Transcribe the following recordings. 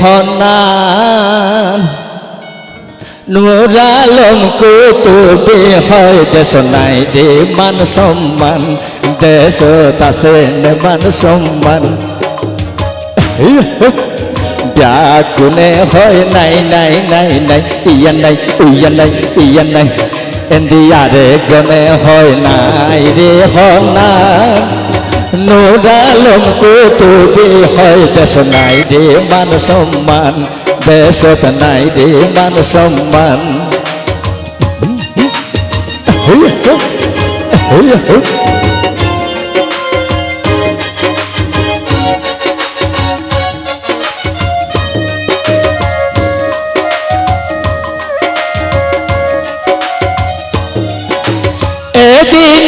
হনান নুরালম কুতুবে হয়, দেশ নাই রে মান সম্মান, দেশ তাসেন মান সম্মান। ব্যাকুনে হয়, নাই নাই নাই নাই, ইয়া নাই ইয়া নাই ইয়া নাই। এন্দি আরেকজনে হয়, নাই রে হনান নুরালম কুতুবি হয় দেশ নাই রে মান সম্মান দেশত নাই রে মান সম্মান। এদিন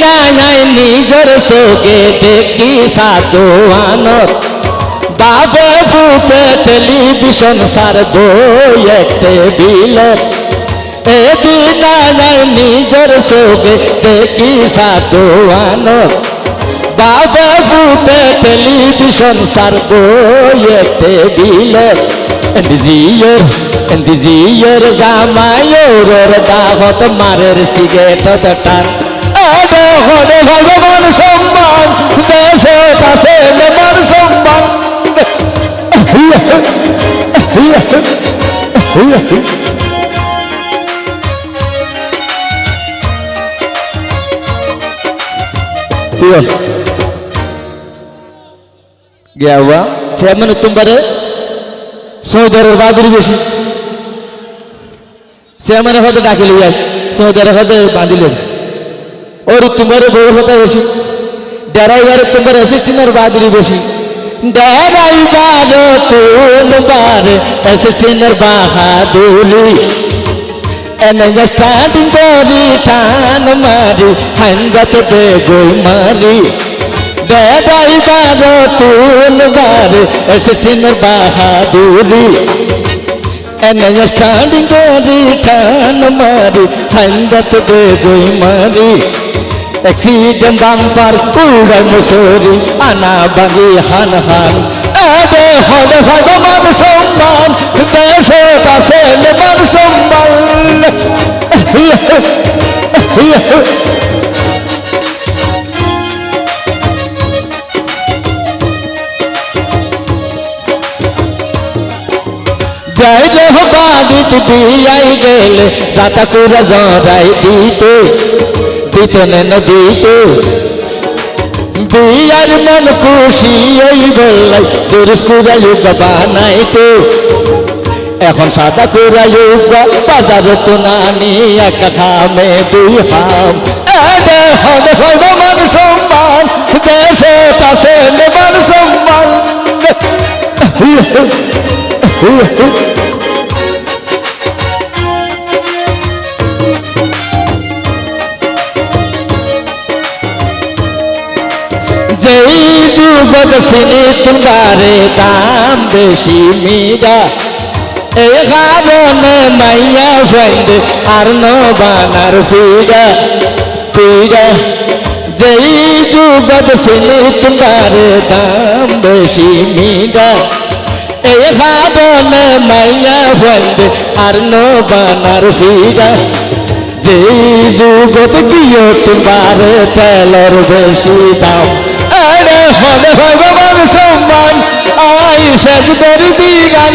নাই নিজের চোখে দেখি সাধু আনত বাবে ফুটে টেলিভিশন সার দই একটে বিলত। এদিন নাই নিজের চোখে দেখি সাধু আনত বাবে ফুটে টেলিভিশন সার দই একটে বিলত। জিয়র জিয়র জামায়োর দাহত মারের সিগারেট টান। तुम्बर सहोदर बहादुर बेशी। सेमन हद टाकी लिया हद बांधी और तुम्बर बोर होता बेशी। डराइवर तुम्बर असिस्टिंग और बहादुरी बेशी। বেশি ড্রাইভার তোমার অ্যাসিস্ট্যান্টের বাহাদুরি। এনে স্টার্টিং করি, টান মারি, হাঙ্গত গই মারি। ড্রাইভার তুলবার অ্যাসিস্ট্যান্টের বাহাদুরি। এনে স্টার্টিং করি, টান মারি, হাঙ্গত গই মারি। অ্যাক্সিডেন্ট বাম্পার উড়াই মুসরি আনা বাগি হান হান এবে হলে ভগবান সম্মান দেশে কাছে মান সম্মান জয় দেহ বাদিত বিয়াই গেলে দাতা কুরা জড়াই দিত দিত নেন দিত বিয়ার মন খুশি ওই বললাই দুরুস কুরা যুগ বানাইতো। এখন সাদা কুরা যুগ বাজার তো নানি এক খামে দুই হাম। হবে ভগবান সম্মান, দেশে কাছে মান সম্মান। যেই যুবক সিনি তোমারে দাম বেশি মিডা এই কারণে মাইয়া ফ্রেন্ড আর নো বানার ফিডা ফিডা যেই যুবক সিনি তোমারে দাম বেশি মিডা এই কারণে মাইয়া ফ্রেন্ড আর নো বানার ফিডা যেই যুগত গিয়ে তোমার তেলর বেশি দাম আরে হয় ভগবান সম্মান আয় শেষ করি দিগান